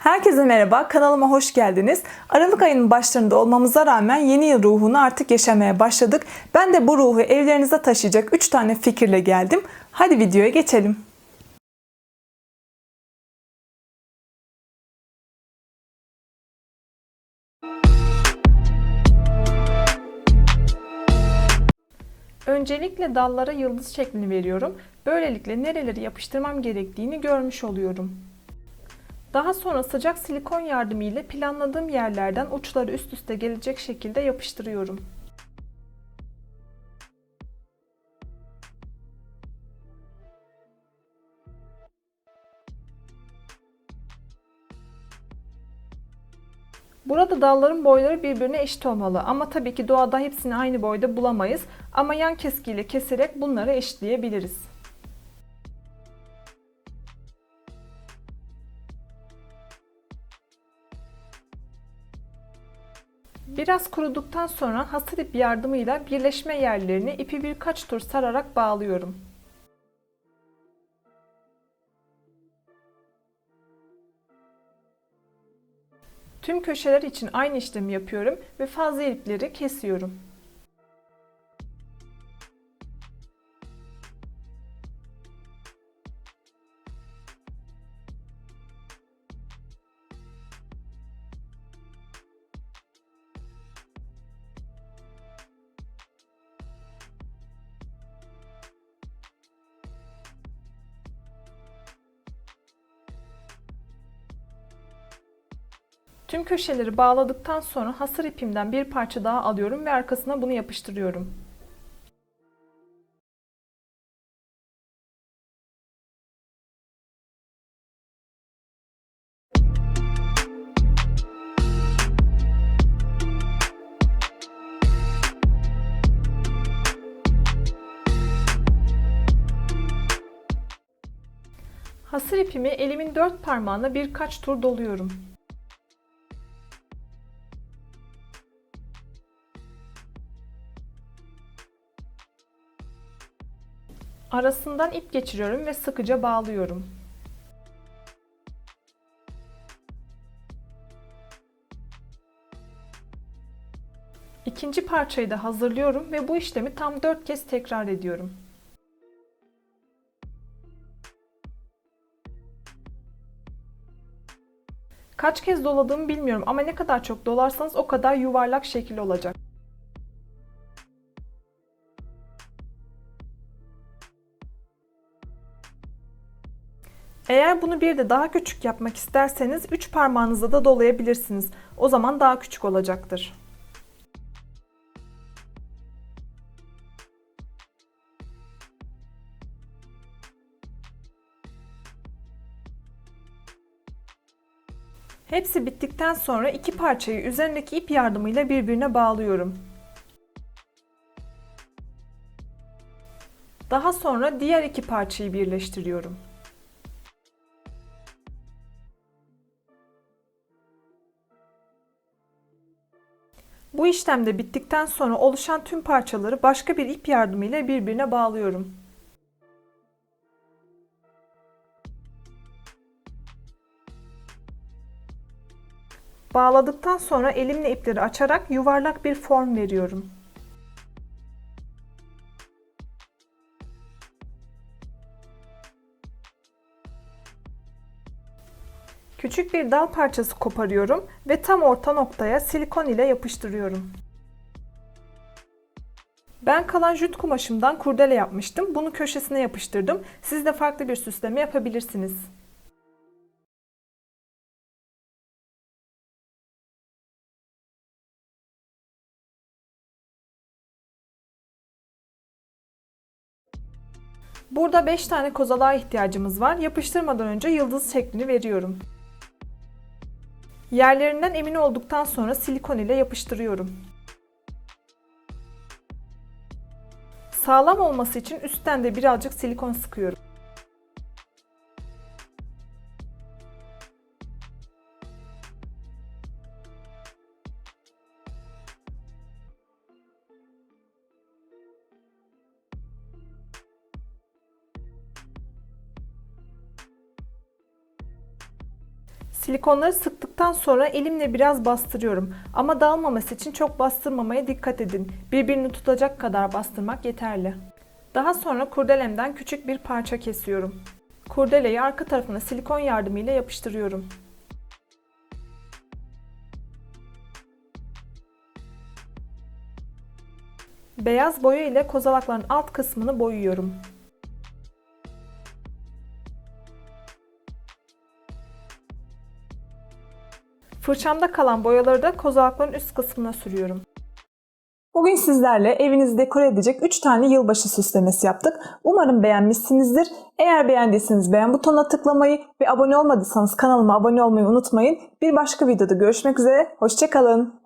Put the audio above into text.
Herkese merhaba, kanalıma hoş geldiniz. Aralık ayının başlarında olmamıza rağmen yeni yıl ruhunu artık yaşamaya başladık. Ben de bu ruhu evlerinize taşıyacak 3 tane fikirle geldim. Hadi videoya geçelim. Öncelikle dallara yıldız şeklini veriyorum. Böylelikle nereleri yapıştırmam gerektiğini görmüş oluyorum. Daha sonra sıcak silikon yardımıyla planladığım yerlerden uçları üst üste gelecek şekilde yapıştırıyorum. Burada dalların boyları birbirine eşit olmalı ama tabii ki doğada hepsini aynı boyda bulamayız ama yan keskiyle keserek bunları eşitleyebiliriz. Biraz kuruduktan sonra hasır ip yardımıyla birleşme yerlerini ipi birkaç tur sararak bağlıyorum. Tüm köşeler için aynı işlemi yapıyorum ve fazla ipleri kesiyorum. Tüm köşeleri bağladıktan sonra hasır ipimden bir parça daha alıyorum ve arkasına bunu yapıştırıyorum. Hasır ipimi elimin dört parmağına birkaç tur doluyorum. Arasından ip geçiriyorum ve sıkıca bağlıyorum. İkinci parçayı da hazırlıyorum ve bu işlemi tam 4 kez tekrar ediyorum. Kaç kez doladığımı bilmiyorum ama ne kadar çok dolarsanız o kadar yuvarlak şekil olacak. Eğer bunu bir de daha küçük yapmak isterseniz 3 parmağınızla da dolayabilirsiniz. O zaman daha küçük olacaktır. Hepsi bittikten sonra iki parçayı üzerindeki ip yardımıyla birbirine bağlıyorum. Daha sonra diğer iki parçayı birleştiriyorum. Bu işlemde bittikten sonra oluşan tüm parçaları başka bir ip yardımıyla birbirine bağlıyorum. Bağladıktan sonra elimle ipleri açarak yuvarlak bir form veriyorum. Küçük bir dal parçası koparıyorum ve tam orta noktaya silikon ile yapıştırıyorum. Ben kalan jüt kumaşımdan kurdele yapmıştım. Bunu köşesine yapıştırdım. Siz de farklı bir süsleme yapabilirsiniz. Burada 5 tane kozalağa ihtiyacımız var. Yapıştırmadan önce yıldız şeklini veriyorum. Yerlerinden emin olduktan sonra silikon ile yapıştırıyorum. Sağlam olması için üstten de birazcık silikon sıkıyorum. Silikonları sıktıktan sonra elimle biraz bastırıyorum. Ama dağılmaması için çok bastırmamaya dikkat edin. Birbirini tutacak kadar bastırmak yeterli. Daha sonra kurdelemden küçük bir parça kesiyorum. Kurdeleyi arka tarafına silikon yardımıyla yapıştırıyorum. Beyaz boya ile kozalakların alt kısmını boyuyorum. Fırçamda kalan boyaları da kozalakların üst kısmına sürüyorum. Bugün sizlerle evinizi dekore edecek 3 tane yılbaşı süslemesi yaptık. Umarım beğenmişsinizdir. Eğer beğendiyseniz beğen butonuna tıklamayı ve abone olmadıysanız kanalıma abone olmayı unutmayın. Bir başka videoda görüşmek üzere. Hoşçakalın.